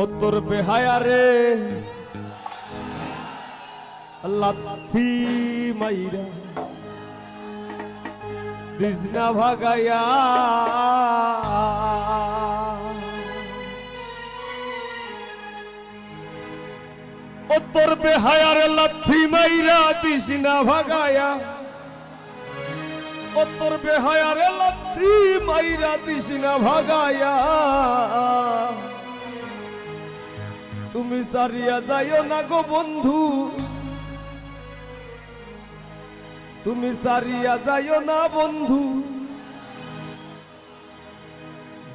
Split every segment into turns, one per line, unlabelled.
ও তোর বেহায়া রে লাথি মাইরা দিসনা ভাগায়া ও তোর বেহায়া রে লাথি মাইরা দিসনা ভাগায়া ও তোর বেহায়া রে লাথি মাইরা দিসনা ভাগায়া তুমি সারিয়া যাইও না গো বন্ধু। তুমি সারিয়া যাইও না বন্ধু।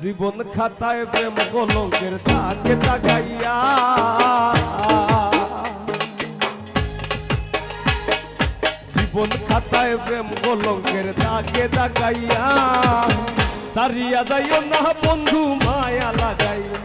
জীবন খাতায় প্রেম কলঙ্কের তাকে তাকাইয়া। জীবন খাতায় প্রেম কলঙ্কের তাকে তাকাইয়া। সারিয়া যাইও না বন্ধু, মায়া লাগাইয়া।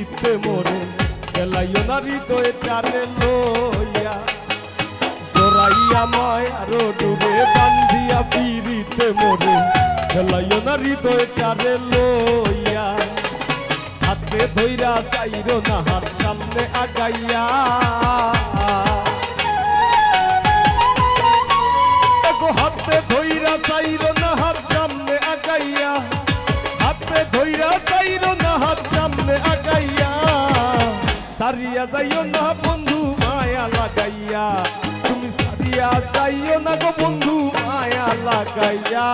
পিরিতে মোরে গেলাইও না চারে লইয়া। তোরাইয়া মায়ার ডুরে বান্ধিয়া পিরিতে মোরে গেলাইও না চারে লইয়া। হাতে ধইরা চাইরো না, হাত সামনে আগাইয়া। হাতে ধইরা চাইরো না, হাত সামনে আগাইয়া। হাতে ধইরা চাইরো সারিয়া যাইও না বন্ধু মায়া লাগাইয়া। তুমি সারিয়া যাইও না গো বন্ধু মায়া লাগাইয়া।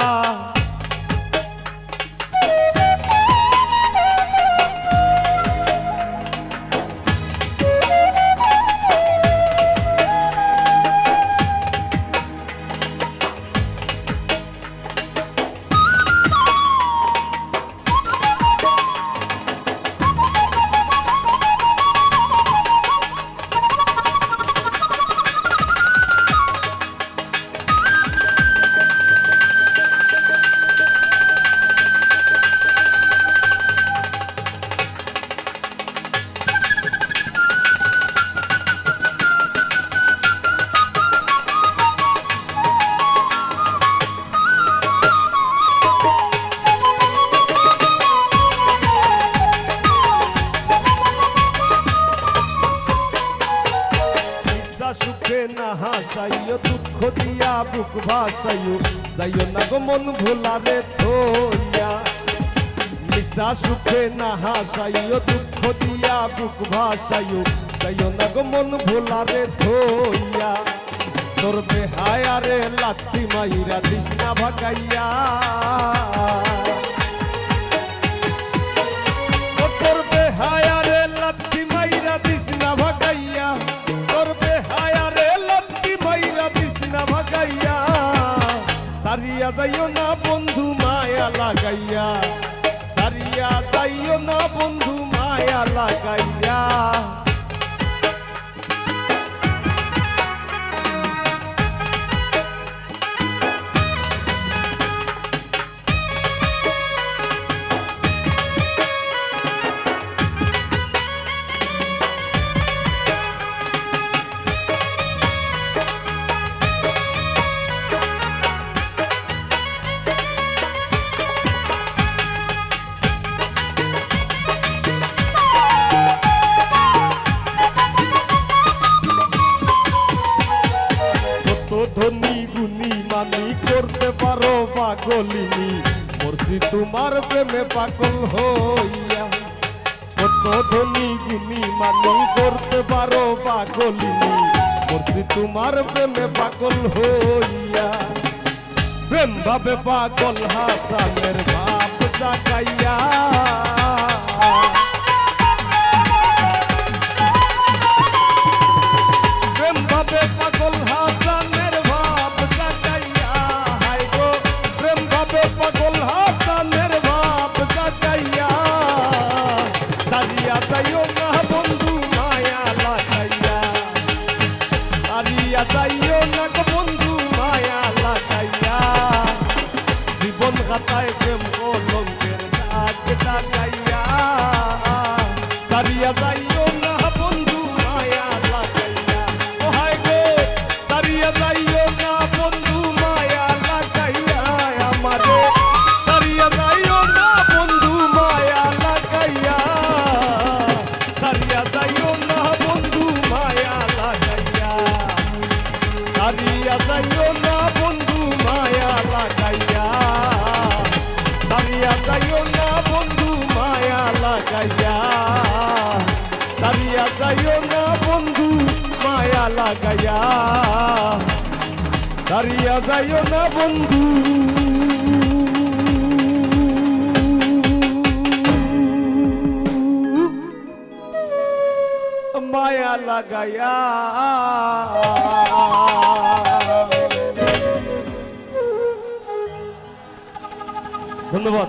ইচ্ছা সুখে না হাসাইও, দুঃখ দিয়া বুক ভাসাইও। যাইও না গো মন ভোলারে থইয়া নিশা সুখে না হাসাইও, দুঃখ দিয়া বুক ভাসাইও। যাইও না গো মন ভোলারে থইয়া তোর বেহায়ারে লাত্তি মাইরা দিস না ভাগাইয়া। মায়া করতে পারো পাগলিনী। মরছি তোমার প্রেমে পাগল হইয়া। ধনী গুণী মানি করতে পারো পাগলিনী। মরছি তোমার প্রেমে পাগল হইয়া। প্রেম ভাবে পাগল হাসানের ভাব জাগাইয়া। প্রেম ভাবে পাগল সারিয়া যাইও না বন্ধু। মায়া লাগাইয়া ধন্যবাদ।